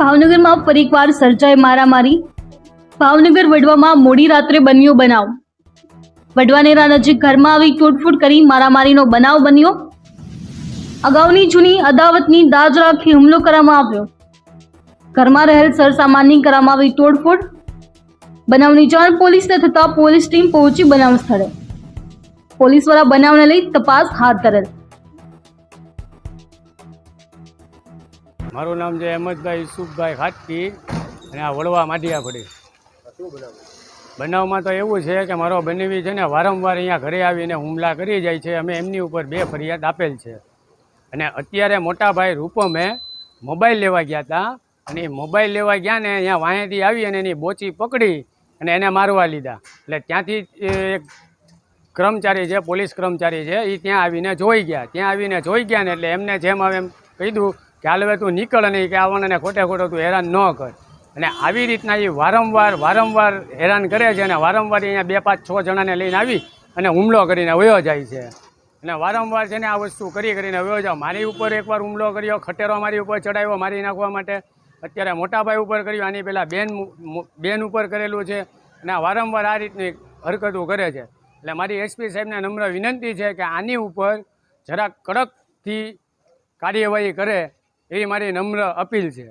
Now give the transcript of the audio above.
ભાવનગરમાં ફરીકવાર સર્જાઈ મારામારી. ભાવનગર વડવામાં મોડી રાત્રે બન્યો બનાવ. વડવાનેરા નજીક ઘરમાં આવી તોડફોડ કરી મારામારીનો બનાવ બન્યો. અગાઉની જૂની અદાવતની દાજ રાખી હુમલો કરવામાં આવ્યો. ઘરમાં રહેલ સરસામાનની કરવામાં આવી તોડફોડ. બનાવની જાણ પોલીસને થતાં પોલીસ ટીમ પહોંચી બનાવ સ્થળે. પોલીસ દ્વારા બનાવને લઈ તપાસ હાથ ધરેલ. મારું નામ છે અહેમદભાઈ યુસુફભાઈ ખાટકી અને આ વડવા માઢિયા પડી બનાવમાં તો એવું છે કે મારો બનેવી છે ને વારંવાર અહીંયા ઘરે આવીને હુમલા કરી જાય છે. અમે એમની ઉપર બે ફરિયાદ આપેલ છે. અને અત્યારે મોટાભાઈ રૂપમે મોબાઈલ લેવા ગયા હતા. અને એ મોબાઈલ લેવા ગયા ને અહીંયા વાંહેથી આવી અને એની બોચી પકડી અને એને મારવા લીધા. એટલે ત્યાંથી એક કર્મચારી છે, પોલીસ કર્મચારી છે એ ત્યાં આવીને જોઈ ગયા. ત્યાં આવીને જોઈ ગયા ને એટલે એમને જેમ આવે એમ કીધું કે હાલ હવે તું નીકળ નહીં કે આવવાને ખોટે ખોટો તું હેરાન ન કર. અને આવી રીતના એ વારંવાર વારંવાર હેરાન કરે છે અને વારંવાર અહીંયા બે, પાંચ, છ જણાને લઈને આવી અને હુમલો કરીને વયો જાય છે. અને વારંવાર છે ને આ વસ્તુ કરી કરીને વયો જાય મારી ઉપર એકવાર હુમલો કર્યો, ખટેરો મારી ઉપર ચડાવ્યો, મારી નાખવા માટે. અત્યારે મોટાભાઈ ઉપર કર્યું, આની પહેલાં બેન બેન ઉપર કરેલું છે. અને વારંવાર આ રીતની હરકતો કરે છે. એટલે મારી એસપી સાહેબને નમ્ર વિનંતી છે કે આની ઉપર જરાક કડકથી કાર્યવાહી કરે એવી મારી નમ્ર અપીલ છે.